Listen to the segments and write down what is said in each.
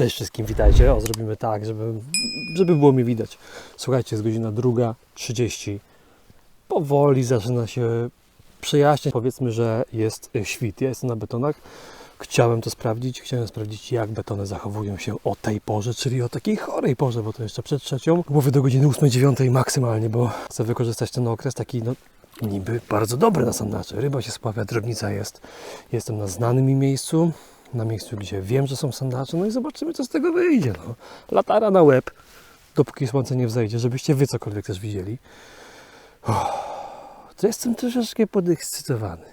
Cześć wszystkim, witajcie. O, zrobimy tak, żeby, żeby było mi widać. Słuchajcie, jest godzina druga, 30. Powoli zaczyna się przejaśniać. Powiedzmy, że jest świt. Ja jestem na betonach. Chciałem to sprawdzić. Chciałem sprawdzić, jak betony zachowują się o tej porze, czyli o takiej chorej porze, bo to jeszcze przed trzecią. Mówię do godziny 8-9 maksymalnie, bo chcę wykorzystać ten okres taki, no niby bardzo dobry na sandacze. Ryba się spławia, drobnica jest. Jestem na znanym mi miejscu, na miejscu, gdzie wiem, że są sandacze, no i zobaczymy, co z tego wyjdzie. No. Latara na łeb, dopóki słońce nie wzejdzie, żebyście wy cokolwiek też widzieli. Uff, to jestem troszeczkę podekscytowany.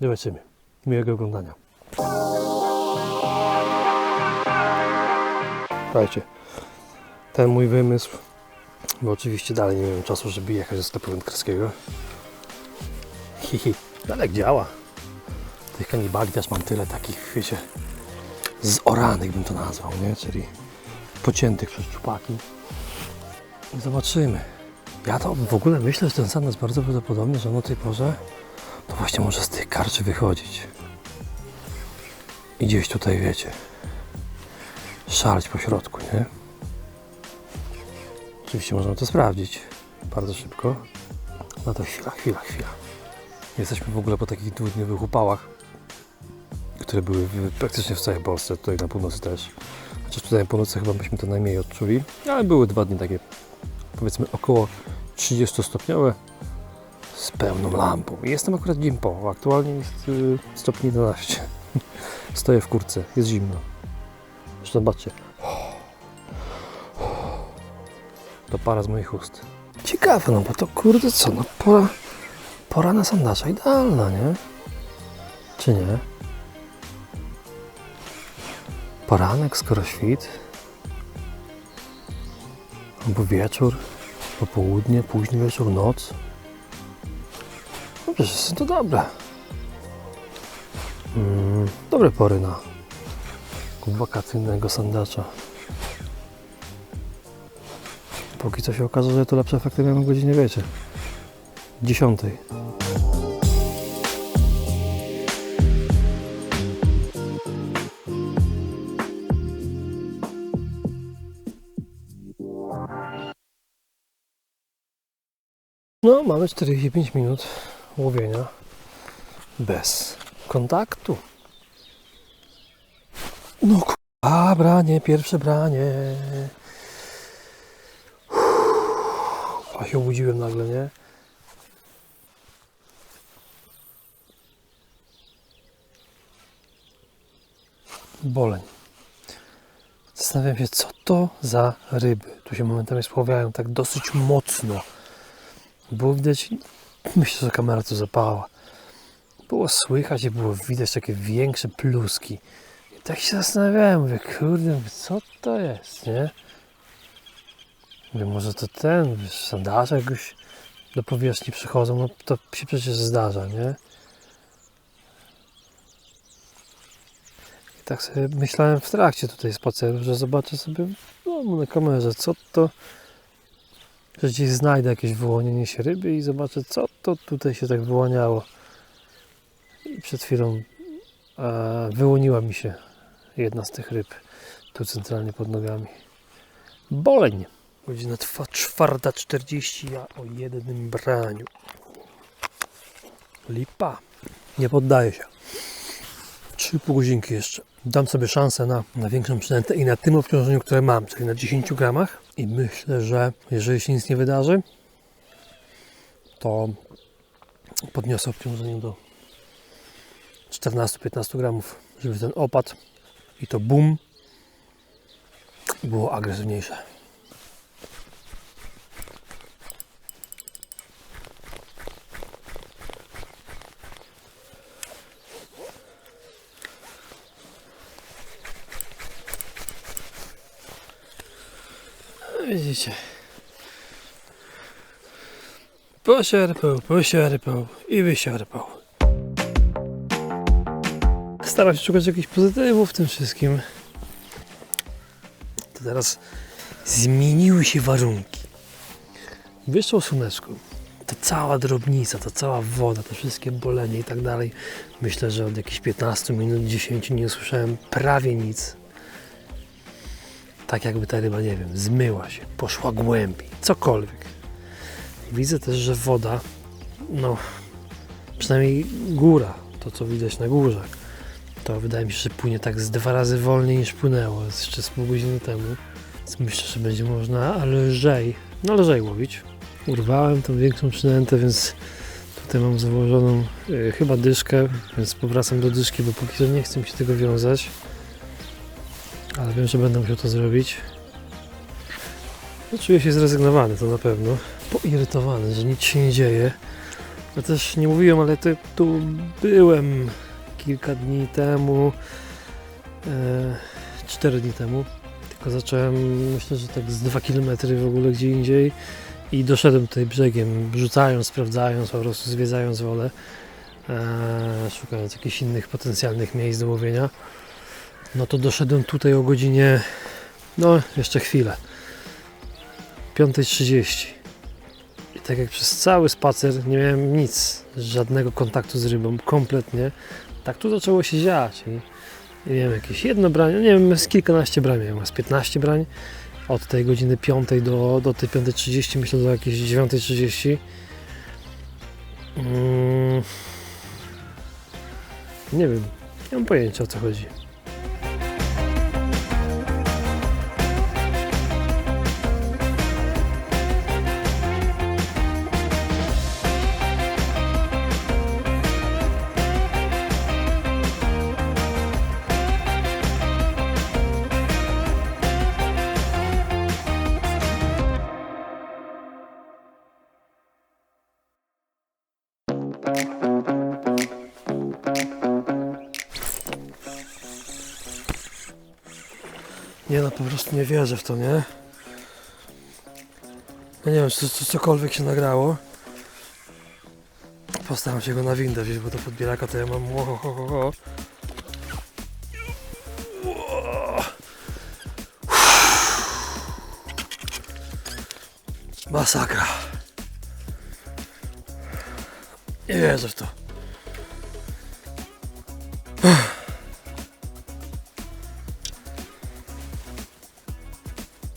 Zobaczymy. Miłego oglądania. Słuchajcie, ten mój wymysł, bo oczywiście dalej nie miałem czasu, żeby jechać do sklepu wędkarskiego. Hihi, dalek działa. Tych kanibali też mam tyle takich, wiecie, zoranych bym to nazwał, nie? Czyli pociętych przez czupaki. Zobaczymy. Ja to w ogóle myślę, że ten sam jest bardzo prawdopodobny, że on o tej porze to właśnie może z tych karczy wychodzić. I gdzieś tutaj, wiecie, szaleć po środku, nie? Oczywiście możemy to sprawdzić bardzo szybko. No to chwila, chwila, chwila. Jesteśmy w ogóle po takich dwudniowych upałach, które były praktycznie w całej Polsce, tutaj na północy też. Chociaż tutaj na północy chyba byśmy to najmniej odczuli, ale były dwa dni takie, powiedzmy około 30 stopniowe z pełną lampą. Jestem akurat po, aktualnie jest y, stopni 11. Stoję w kurce, jest zimno. Zobaczcie. To para z moich ust. Ciekawe, no bo to kurde co, no pora, pora na sandacza idealna, nie? Czy nie? Poranek, skoro świt. Albo wieczór, popołudnie, późny wieczór, noc. No przecież jest to dobre. Mm, dobre pory na wakacyjnego sandacza. Póki co się okaże, że to lepsze efekty miałem o godzinie, wiecie, 10. No, mamy 45 minut łowienia bez kontaktu. No a branie, pierwsze branie. Uff, A się obudziłem nagle, nie? Boleń. Zastanawiam się, co to za ryby. Tu się momentami spławiają tak dosyć mocno. Było widać, myślę, że kamera to zapała. Było słychać i było widać takie większe pluski. I tak się zastanawiałem, mówię, kurde, co to jest, nie? Mówię, może to ten, wiesz, sandarze jakoś do powierzchni przychodzą, no to się przecież zdarza, nie? I tak sobie myślałem w trakcie tutaj spaceru, że zobaczę sobie domu na kamerze, co to, że gdzieś znajdę jakieś wyłonienie się ryby i zobaczę, co to tutaj się tak wyłaniało. I przed chwilą e, wyłoniła mi się jedna z tych ryb, tu centralnie pod nogami. Boleń. Godzina 4.40, ja o jednym braniu. Lipa. Nie poddaję się. Trzy pół godzinki jeszcze. Dam sobie szansę na, na większą przynętę i na tym obciążeniu, które mam, czyli na 10 gramach. I myślę, że jeżeli się nic nie wydarzy, to podniosę obciążenie do 14-15 gramów, żeby ten opad i to boom było agresywniejsze. Widzicie. Posierpał, posierpał i wysierpał. Staram się szukać jakichś pozytywów w tym wszystkim. To teraz zmieniły się warunki. Wyszło słoneczko. To cała drobnica, to cała woda, te wszystkie bolenie i tak dalej. Myślę, że od jakichś 15 minut, 10 nie usłyszałem prawie nic. Tak jakby ta ryba, nie wiem, zmyła się, poszła głębiej, cokolwiek. Widzę też, że woda, no, przynajmniej góra, to co widać na górze, to wydaje mi się, że płynie tak z dwa razy wolniej niż płynęło jeszcze z pół godziny temu. Więc myślę, że będzie można lżej, no lżej łowić. Urwałem tą większą przynętę, więc tutaj mam założoną y, chyba dyszkę, więc powracam do dyszki, bo póki co nie chcę mi się tego wiązać. Ale wiem, że będę musiał to zrobić. No, czuję się zrezygnowany, to na pewno. Poirytowany, że nic się nie dzieje. Ja też nie mówiłem, ale tu byłem kilka dni temu, e, 4 dni temu. Tylko zacząłem, myślę, że tak z 2 km w ogóle gdzie indziej i doszedłem tutaj brzegiem, rzucając, sprawdzając, po prostu zwiedzając wolę, e, szukając jakichś innych potencjalnych miejsc do łowienia. No to doszedłem tutaj o godzinie, no jeszcze chwilę, 5.30. I tak jak przez cały spacer nie miałem nic, żadnego kontaktu z rybą, kompletnie. Tak tu zaczęło się dziać i nie wiem, jakieś jedno branie, nie wiem, z kilkanaście brań miałem, z 15 brań od tej godziny 5 do, do tej 5.30, myślę do jakiejś 9.30. Mm. Nie wiem, nie mam pojęcia o co chodzi. Nie no, po prostu nie wierzę w to, nie? Ja nie wiem, czy to, cokolwiek się nagrało. Postaram się go na windę wziąć, bo to podbieraka to ja mam... Ho. Masakra. Nie wierzę w to.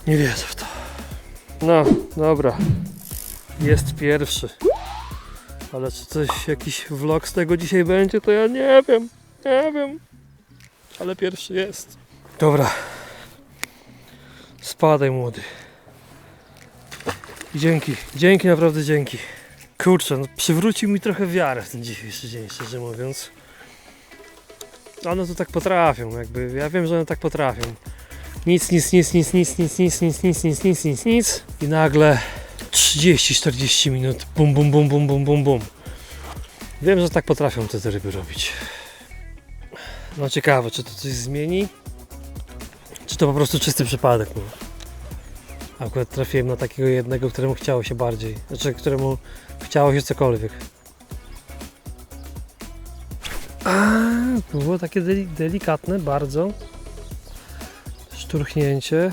Nie wierzę w to. No, dobra. Jest pierwszy. Ale czy coś, jakiś vlog z tego dzisiaj będzie, to ja nie wiem. Nie wiem. Ale pierwszy jest. Dobra. Spadaj młody. Dzięki, dzięki, naprawdę dzięki. Kurczę, no przywrócił mi trochę wiarę w ten dzisiejszy dzień, szczerze mówiąc. One to tak potrafią, jakby, ja wiem, że one tak potrafią. Nic, nic, nic, nic, nic, nic, nic, nic, nic, nic, nic, nic, nic. I nagle 30-40 minut bum, bum, bum, bum, bum, bum, bum. Wiem, że tak potrafią te, te ryby robić. No ciekawe, czy to coś zmieni? Czy to po prostu czysty przypadek? No? Akurat trafiłem na takiego jednego, któremu chciało się bardziej. Znaczy, któremu chciało się cokolwiek. A, było takie deli- delikatne bardzo szturchnięcie.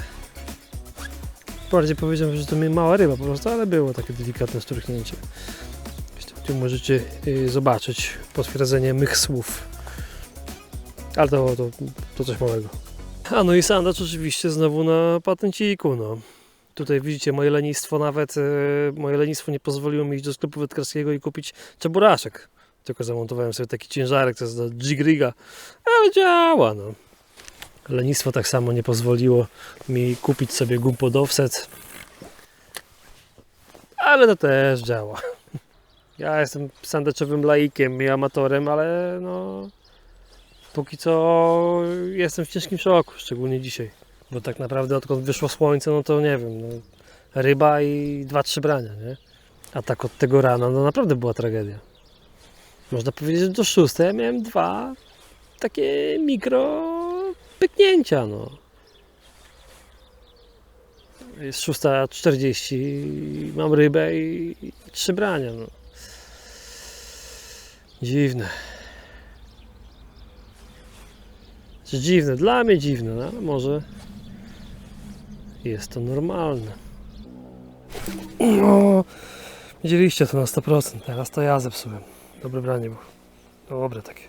Bardziej powiedziałem, że to mnie mała ryba po prostu, ale było takie delikatne szturchnięcie. Tu możecie y, zobaczyć potwierdzenie mych słów. Ale to, to, to coś małego. A no i sandacz oczywiście znowu na patenciku, no. Tutaj widzicie moje lenistwo nawet, y, moje lenistwo nie pozwoliło mi iść do sklepu wędkarskiego i kupić czeburaszek. Tylko zamontowałem sobie taki ciężarek, to jest do Jigriga, ale działa, no. Lenistwo tak samo nie pozwoliło mi kupić sobie gum pod offset. Ale to też działa. Ja jestem sandaczowym laikiem i amatorem, ale no póki co jestem w ciężkim szoku, szczególnie dzisiaj. Bo tak naprawdę odkąd wyszło słońce, no to nie wiem, no, ryba i dwa, trzy brania, nie? A tak od tego rana, no naprawdę była tragedia. Można powiedzieć, że do szóstej miałem dwa takie mikro pyknięcia, no. Jest 6.40, mam rybę i, i trzy brania, no. Dziwne. Czy dziwne? Dla mnie dziwne, no, może jest to normalne. No, widzieliście to na 100%, teraz to ja zepsułem. Dobre branie było. Dobre takie.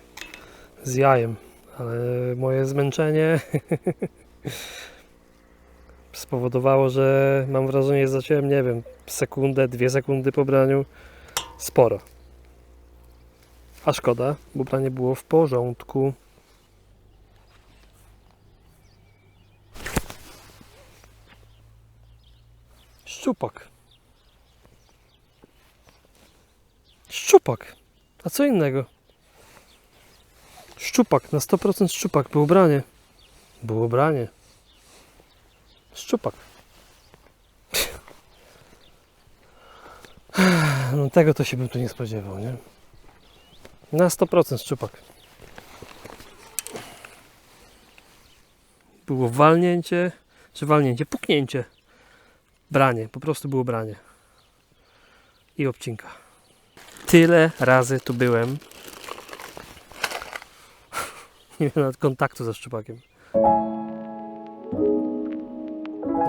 Z jajem ale moje zmęczenie spowodowało, że mam wrażenie, że zaciąłem, nie wiem, sekundę, dwie sekundy po braniu. Sporo. A szkoda, bo branie było w porządku. Szczupak. Szczupak. A co innego? Szczupak, na 100% szczupak. Było branie. Było branie. Szczupak. No tego to się bym tu nie spodziewał, nie? Na 100% szczupak. Było walnięcie, czy walnięcie, puknięcie. Branie, po prostu było branie. I obcinka. Tyle razy tu byłem. Nie miałem nawet kontaktu ze szczupakiem.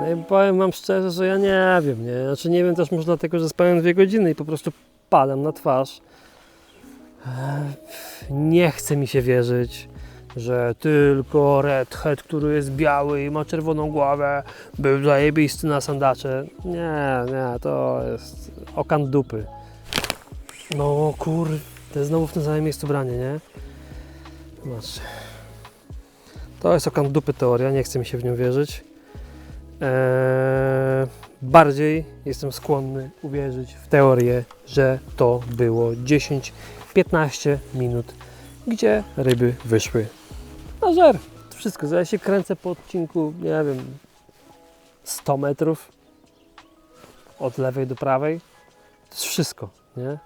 No i powiem wam szczerze, że ja nie wiem, nie? Znaczy nie wiem też może dlatego, że spałem dwie godziny i po prostu padam na twarz. Nie chce mi się wierzyć, że tylko Redhead, który jest biały i ma czerwoną głowę, był zajebisty na sandacze. Nie, nie, to jest okan dupy. No kur... To jest znowu w tym samym miejscu branie, nie? Zobaczcie. To jest okan dupy teoria, nie chce mi się w nią wierzyć. Eee, bardziej jestem skłonny uwierzyć w teorię, że to było 10-15 minut, gdzie ryby wyszły na żer. To wszystko. Ja się kręcę po odcinku, nie wiem, 100 metrów od lewej do prawej. To jest wszystko, nie?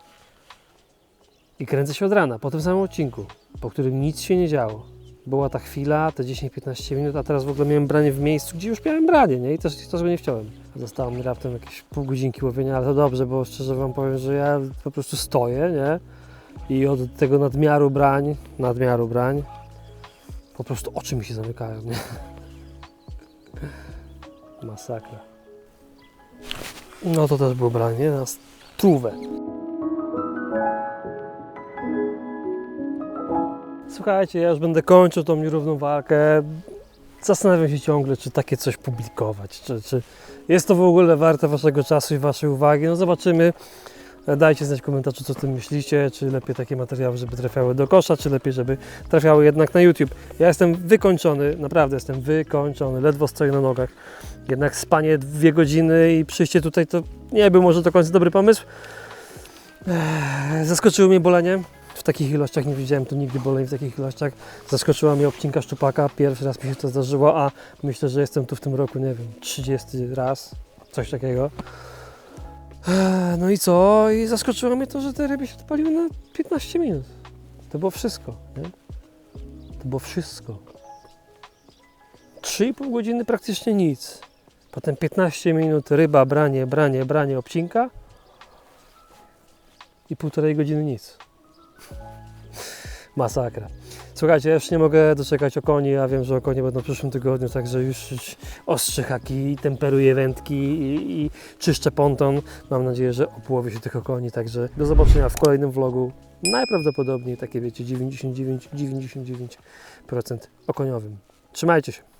I kręcę się od rana, po tym samym odcinku, po którym nic się nie działo. Była ta chwila, te 10-15 minut, a teraz w ogóle miałem branie w miejscu, gdzie już miałem branie, nie? I też, też go nie chciałem. Zostało mi raptem jakieś pół godzinki łowienia, ale to dobrze, bo szczerze Wam powiem, że ja po prostu stoję, nie? I od tego nadmiaru brań, nadmiaru brań, po prostu oczy mi się zamykają, nie? Masakra. No to też było branie na stówę. Słuchajcie, ja już będę kończył tą nierówną walkę. Zastanawiam się ciągle, czy takie coś publikować, czy, czy jest to w ogóle warte Waszego czasu i Waszej uwagi. No zobaczymy. Dajcie znać w komentarzu, co o tym myślicie, czy lepiej takie materiały, żeby trafiały do kosza, czy lepiej, żeby trafiały jednak na YouTube. Ja jestem wykończony, naprawdę jestem wykończony, ledwo stoję na nogach. Jednak spanie dwie godziny i przyjście tutaj to nie był może do końca dobry pomysł. Ech, Zaskoczyło mnie bolenie. W takich ilościach nie widziałem tu nigdy boleń w takich ilościach. Zaskoczyła mnie obcinka szczupaka. Pierwszy raz mi się to zdarzyło, a myślę, że jestem tu w tym roku, nie wiem, 30 raz, coś takiego. Ech, No i co? I zaskoczyło mnie to, że te ryby się odpaliły na 15 minut. To było wszystko, nie? To było wszystko. 3,5 godziny praktycznie nic. Potem 15 minut ryba, branie, branie, branie, obcinka. I półtorej godziny nic. Masakra. Słuchajcie, ja już nie mogę doczekać o koni. Ja wiem, że o konie będą w przyszłym tygodniu, także już, już haki, temperuję wędki i, i czyszczę ponton. Mam nadzieję, że opłowię się tych okoni, także do zobaczenia w kolejnym vlogu. Najprawdopodobniej takie wiecie 99-99% okoniowym. Trzymajcie się.